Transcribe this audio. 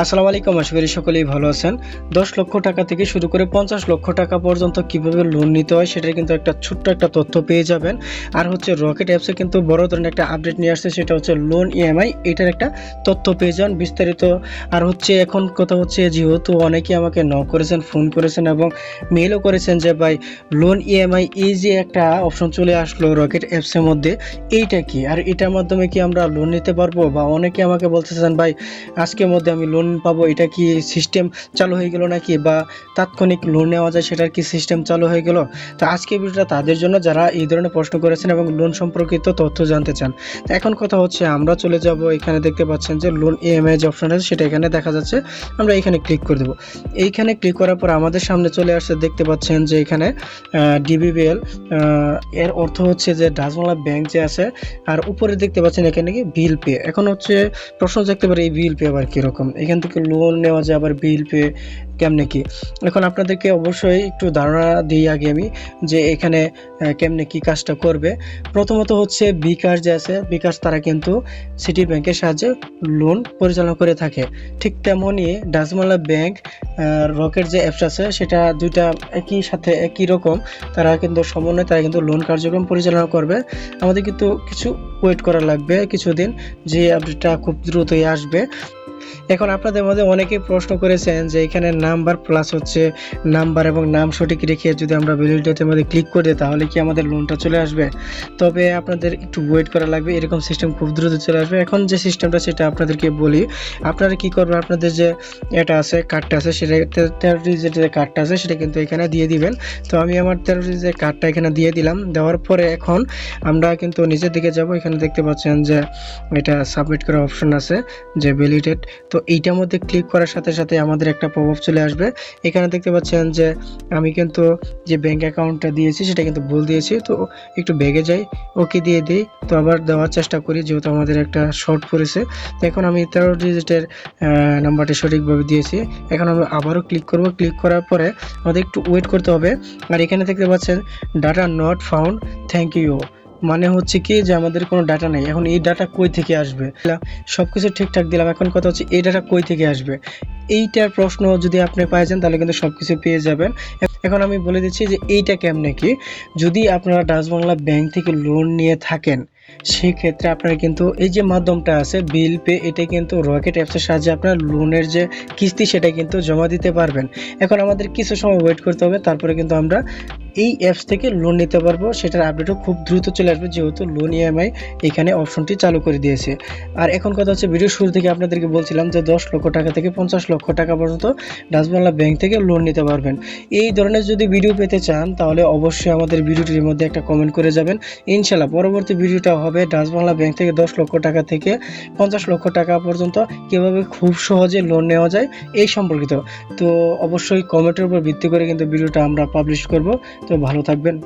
আসসালামু আলাইকুম, আশা করি সকলেই ভালো আছেন। দশ লক্ষ টাকা থেকে শুরু করে পঞ্চাশ লক্ষ টাকা পর্যন্ত কীভাবে লোন নিতে হয় সেটার কিন্তু একটা ছোট্ট একটা তথ্য পেয়ে যাবেন। আর হচ্ছে রকেট অ্যাপসে কিন্তু বড় ধরনের একটা আপডেট নিয়ে আসছে, সেটা হচ্ছে লোন ইএমআই এটার একটা তথ্য পেয়ে যান বিস্তারিত। আর হচ্ছে এখন কথা হচ্ছে যেহেতু অনেকে আমাকে ন করেছেন ফোন করেছেন এবং মেলও করেছেন যে, ভাই লোন ইএমআই এই যে একটা অপশন চলে আসলো রকেট অ্যাপসের মধ্যে, এইটা কি? আর এটার মাধ্যমে কি আমরা লোন নিতে পারব? বা অনেকে আমাকে বলতেছেন, ভাই, আজকের মধ্যে আমি লোন পাবো, এটা কি সিস্টেম চালু হয়ে গেল নাকি বা তাৎক্ষণিক লোন নেওয়া যায়, সেটার কি সিস্টেম চালু হয়ে গেল? তো আজকে ভিডিওটা তাদের জন্য, যারা এই ধরনের প্রশ্ন করেছেন এবং লোন সম্পর্কিত তথ্য জানতে চান। এখন কথা হচ্ছে, আমরা চলে যাব, এখানে দেখতে পাচ্ছেন যে লোন ইএমআই যে অপশন আছে, সেটা এখানে দেখা যাচ্ছে। আমরা এখানে ক্লিক করে দেবো। এইখানে ক্লিক করার পর আমাদের সামনে চলে আসছে, দেখতে পাচ্ছেন যে এখানে ডিবিবিএল এর অর্থ হচ্ছে যে ডাচবাংলা ব্যাংক যে আছে, আর উপরে দেখতে পাচ্ছেন এখানে কি বিল পে এখন হচ্ছে প্রশ্ন দেখতে পারে এই বিল পে আবার কীরকম? এখান থেকে লোন নেওয়া যায়, আবার বিল পে কেমনে কি? এখন আপনাদেরকে অবশ্যই একটু ধারণা দিই আগে আমি যে এখানে কেমনে কি কাজটা করবে। প্রথমত হচ্ছে বিকাশ যে আছে, বিকাশ তারা কিন্তু সিটি ব্যাংকের সাহায্যে লোন পরিচালনা করে থাকে। ঠিক তেমনই ডাচমালা ব্যাংক রকেট যে অ্যাপস আছে, সেটা দুইটা একই সাথে একই রকম। তারা কিন্তু সমন্বয়ে তারা কিন্তু লোন কার্যক্রম পরিচালনা করবে। আমাদের কিন্তু কিছু ওয়েট করা লাগবে কিছুদিন, যে আপডেটটা খুব দ্রুতই আসবে। এখন আপনাদের মধ্যে অনেকেই প্রশ্ন করেছেন যে এখানে নাম্বার প্লাস হচ্ছে নাম্বার এবং নাম সঠিক রেখে যদি আমরা ভ্যালিডিটির মধ্যে ক্লিক করে দিই, তাহলে কি আমাদের লোনটা চলে আসবে? তবে আপনাদের একটু ওয়েট করা লাগবে, এরকম সিস্টেম খুব দ্রুত চলে আসবে। এখন যে সিস্টেমটা সেটা আপনাদেরকে বলি। আপনারা কি করবেন, আপনাদের যে এটা আছে কার্ডটা আছে, সেটা ডিজিটের যে কার্ডটা আছে, সেটা কিন্তু এখানে দিয়ে দিবেন। তো আমি আমার ডিজিটের কার্ডটা এখানে দিয়ে দিলাম। দেওয়ার পরে এখন আমরা কিন্তু নিচের দিকে যাব। এখানে দেখতে পাচ্ছেন যে এটা সাবমিট করার অপশন আছে, যে ভ্যালিডেট তো এইটার মধ্যে ক্লিক করার সাথে সাথে আমাদের একটা প্রভাব চলে আসবে। এখানে দেখতে পাচ্ছেন যে আমি কিন্তু যে ব্যাংক অ্যাকাউন্টটা দিয়েছি, সেটা কিন্তু ভুল দিয়েছি। তো একটু বেগে যাই ওকে দিয়ে দিই। তো আবার দেওয়ার চেষ্টা করি, যেহেতু আমাদের একটা শর্ট পড়েছে তো এখন আমি তেরো ডিজিটের নাম্বারটি সঠিকভাবে দিয়েছি। এখন আমি আবারও ক্লিক করব। ক্লিক করার পরে আমাদের একটু ওয়েট করতে হবে। আর এখানে দেখতে পাচ্ছেন data not found thank you মানে হচ্ছে কি যে আমাদের কোনো ডাটা নেই। এখন এই ডাটা কই থেকে আসবে? সব কিছু ঠিকঠাক দিলাম। এখন কথা হচ্ছে এই ডাটা কই থেকে আসবে? এইটার প্রশ্ন যদি আপনি পাই যান, তাহলে কিন্তু সব কিছু পেয়ে যাবেন। এখন আমি বলে দিচ্ছি যে এইটা কেমনে কি? যদি আপনারা ডাচ বাংলা ব্যাংক থেকে লোন নিয়ে থাকেন, সেক্ষেত্রে আপনার কিন্তু এই যে মাধ্যমটা আছে বিল পে এটা কিন্তু রকেট অ্যাপসের সাহায্যে আপনার লোনের যে কিস্তি, সেটা কিন্তু জমা দিতে পারবেন। এখন আমাদের কিছু সময় ওয়েট করতে হবে, তারপরে কিন্তু আমরা এই অ্যাপস থেকে লোন নিতে পারব, সেটার আপডেটও খুব দ্রুত চলে আসবে যেহেতু লোন ইএমআই এখানে অপশনটি চালু করে দিয়েছে। আর এখন কথা হচ্ছে ভিডিও শুরু থেকে আপনাদেরকে বলছিলাম যে দশ লক্ষ টাকা থেকে পঞ্চাশ লক্ষ টাকা পর্যন্ত ডাচবাংলা ব্যাংক থেকে লোন নিতে পারবেন। এই ধরনের যদি ভিডিও পেতে চান, তাহলে অবশ্যই আমাদের ভিডিওটির মধ্যে একটা কমেন্ট করে যাবেন। ইনশাল্লাহ পরবর্তী ভিডিওটা হবে ডাচবাংলা ব্যাংক থেকে দশ লক্ষ টাকা থেকে পঞ্চাশ লক্ষ টাকা পর্যন্ত কীভাবে খুব সহজে লোন নেওয়া যায়, এই সম্পর্কিত। তো অবশ্যই কমেন্টের উপর ভিত্তি করে কিন্তু ভিডিওটা আমরা পাবলিশ করব। তো ভালো থাকবেন।